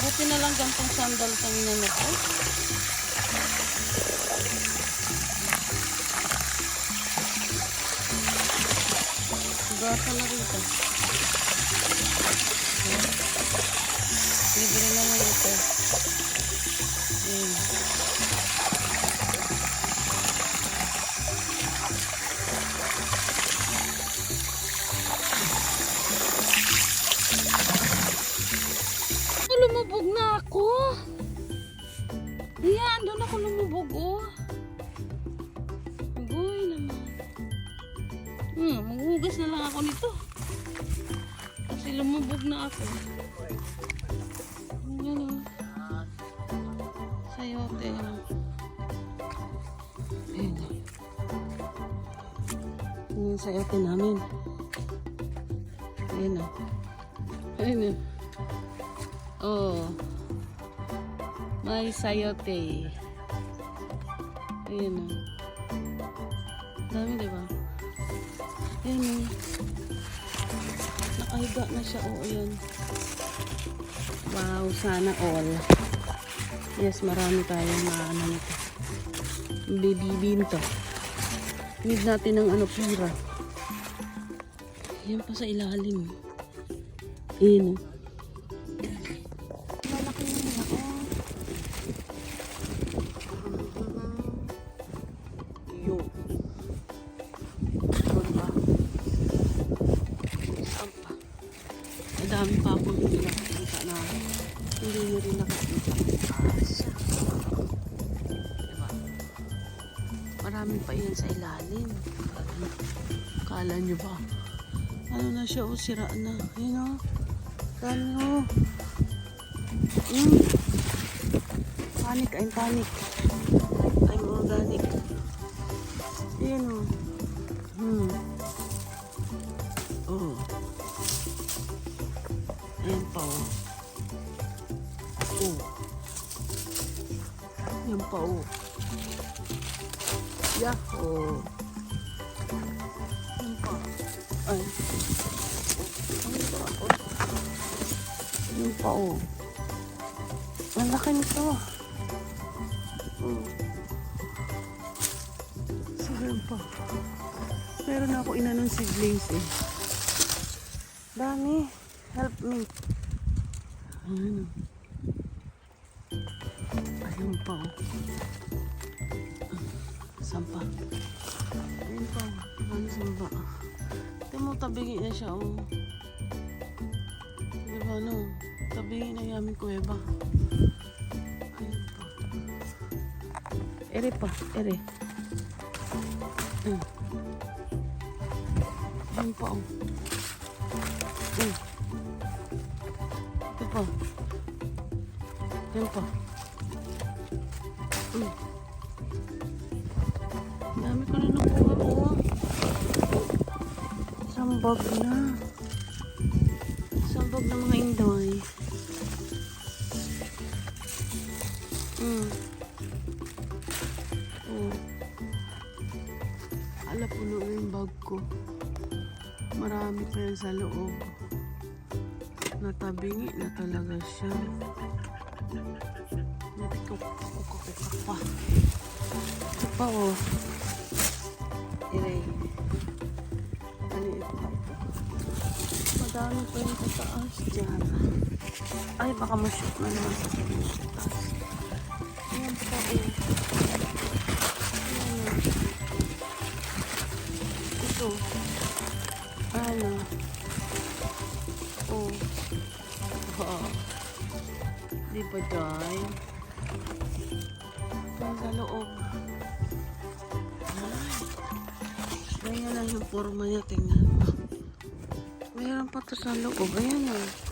Buti na lang gantong sandal ang inano ko. Gasa na rito. Libre naman ito. Ayan. Hmm, maghugas na lang ako nito. Kasi lumubog na ako. Ayan, oh. Sayote. Ayan, oh. Ayan yung sayote namin. Ayan, oh. Ayan, oh. Oh. May sayote. Ayan o. Dami diba? Ayan o. Nakahiga na siya. O, ayan. Wow, sana all. Yes, marami tayong maano nito. Bibibin to. Need natin ng ano, pira. Ayan pa sa ilalim. Ayan o. Malaki pa yan sa ilalim. Kala nyo ba? Ano na siya? O, sira na. Ayun o. Dami o. Mm. Panic, I'm panic. I'm organic. Ayan o. Hmm. Oh. Ayan pa o. Oh. Ayan pa o. Yahoo. Ay. Ayan pa o. Ayan pa o. Ang laki nito. Oh. Sige pa. Meron ako inanong seedlings eh. Dami. Help me. Ano? Ayun pa oh. Saan pa? Ayun pa oh. Ano sa baba? Ito mo tabingi na siya oh. Diba no? Tabingi na yamin kuweba. Ayun pa. Ere pa. Ere. Mm. Ayun pa oh. Mm. Ito pa. Ayun pa. Mm. Dami ko na nakuha oh. Sambag na. Sambag ng mga indoy. Mm. Oh. Ala, puno na yung bag ko. Marami pa yan sa loob. Natabingi na talaga siya. Natikok-kukak pa. Ito pa oh. Iray. Maliit pa ito. Madami pa yung sa taas. Ay, baka ma-shoot na naman sa taas. Ayan pa eh. Ayan. Ito. Ano? Oh. Oh. Di ba dahil? Ito sa loob. Ay. Ganyan lang yung forma niya. Tingnan. Mayroon pa to sa loob. Ayan o. Ayan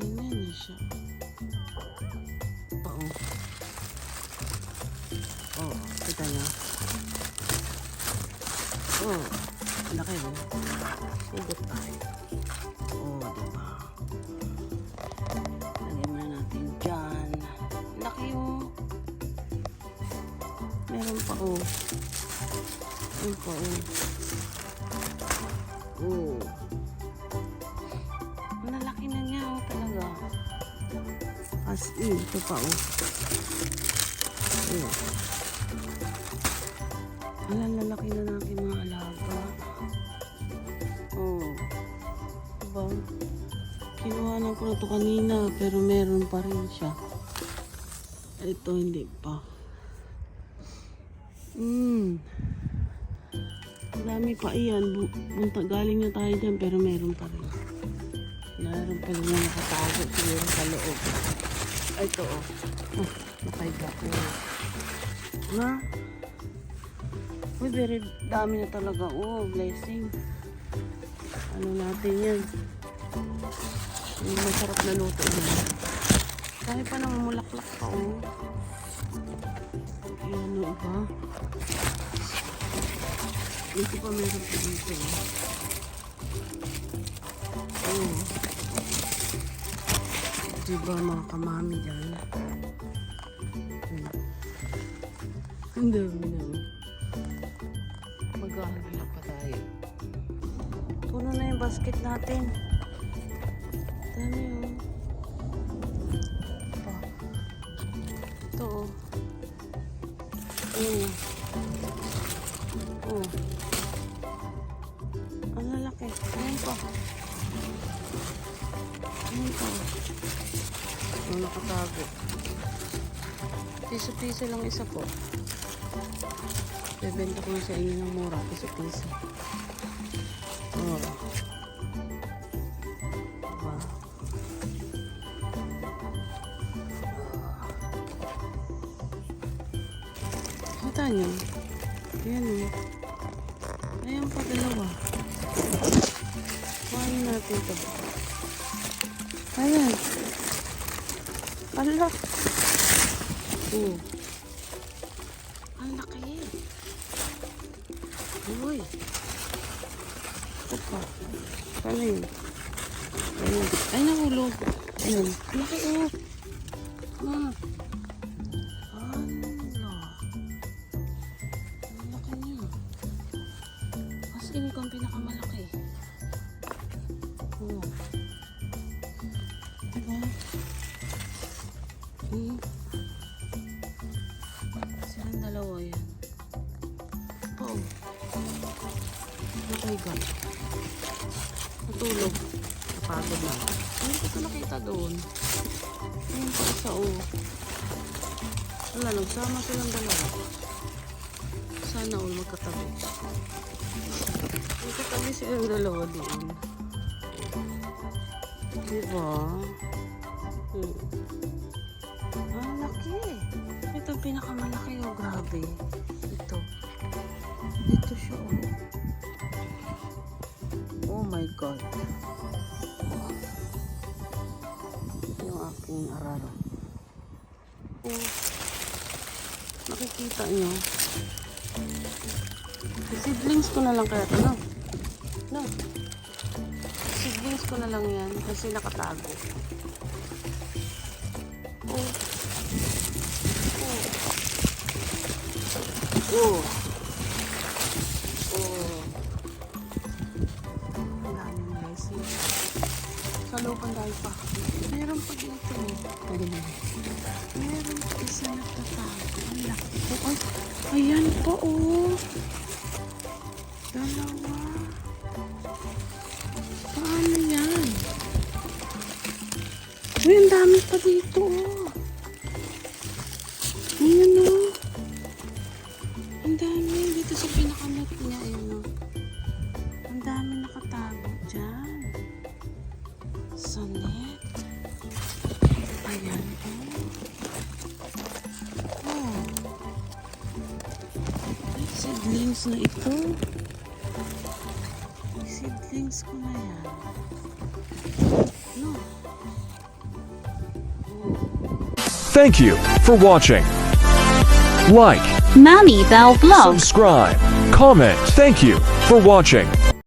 Ganyan na siya. Oo. Oh, kita niyo. Oh. Malaki oh. Hugot tayo. Oh, diba? Lagyan muna natin dyan. Laki oh. Meron pa oh. Meron pa oh. Oh. In, ito pa oh. Oh. Ang lalaki na ng aking mga alaga. Oh. Diba? Kinuhanan ko na to kanina, pero meron pa rin siya. Ito, hindi pa. Ang dami pa iyan. Bunta, galing na tayo dyan, pero meron pa rin. Meron pa rin na nakatago siguro sa loob. Ito oh. Oh, nakaiga ko. Ha? Uy, very dami na talaga. Oh, blessing. Ano natin yan? Yung masarap na luto yan. Dahil pa nang mulaklak pa, oh. Ayan, ano iba? Dito pa meron pa dito, oh. Diba mga kamami dyan? Ang dami na, oh. Maghahanap pa tayo. Puno na yung basket natin. Dami oh. Pa. Ito oh. Oh. Oh. Ang lalaki. Ayan pa. Pa. Oh, nakatago. Piso-piso lang isa po. Bebenta ko sa inyo ng mura. Piso-piso. Oh. Diba? Kita nyo? Ayan o. Ayan pa dalawa. Kuhain natin ito. Ayan. Ala. Oh. Ang laki. Uy. Ito pa. Paano yun? Ayun. Ay, nahulog. Ayun. Laki oh. Ah. As in, ikaw ang pinakamalaki. Oh. Diba? Hmm. Silang dalawa yan. Oh. Nakahiga. Natulog. Napagod na. Hindi ko ito nakita doon. Ayun pa isa oh. Wala, nagsama silang dalawa. Sana all magkatabi. Magkatabi silang dalawa doon. Diba? Hmm. Ah, laki. Ito ang pinakamalaki oh, grabe. Ito. Ito siya oh. Oh my God. Yung aking araro. Oh. Nakikita nyo. Siblings ko na lang kaya ito, no? No. Siblings ko na lang yan kasi nakatago. Oh. Oh. Ang. Sa looban dahil pa. Meron pa dito. Pwede na. Meron pa isa nagtatago. Ang laki po. Ay, ayan pa oh. Dalawa. Paano yan? Uy, ang dami pa dito oh. Seedlings na ito. Seedlings ko na yan. No. Thank you for watching. Like, Mommy Bell Vlog. subscribe, comment. Thank you for watching.